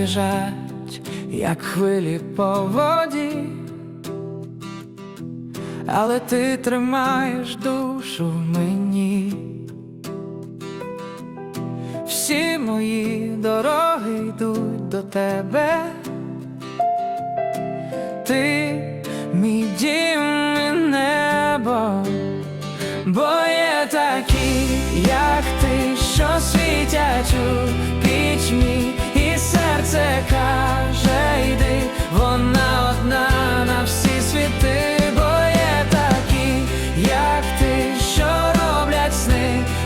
біжать, як хвилі по воді, але ти тримаєш душу в мені. Всі мої дороги йдуть до тебе. Ти мій дім і небо, бо є такі, як ти, що світять у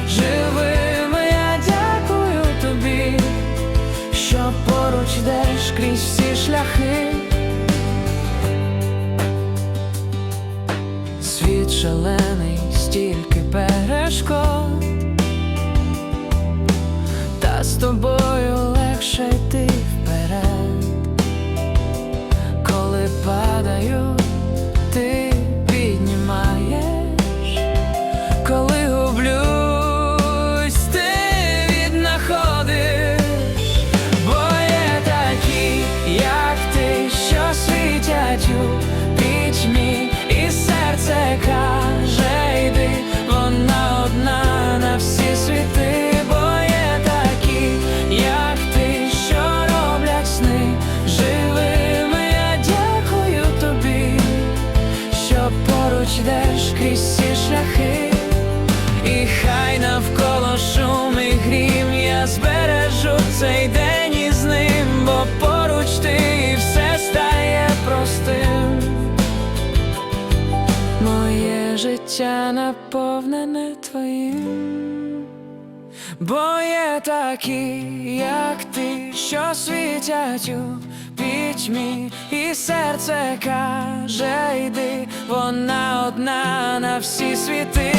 живими. Я дякую тобі, що поруч йдеш крізь всі шляхи. Світ шалений, стільки перешкод, та з тобою легше йти вперед, коли падаю, цей день із ним, бо поруч ти і все стає простим. Моє життя наповнене твоїм, бо є такі, як ти, що світять у пітьмі, і серце каже, йди, вона одна на всі світи,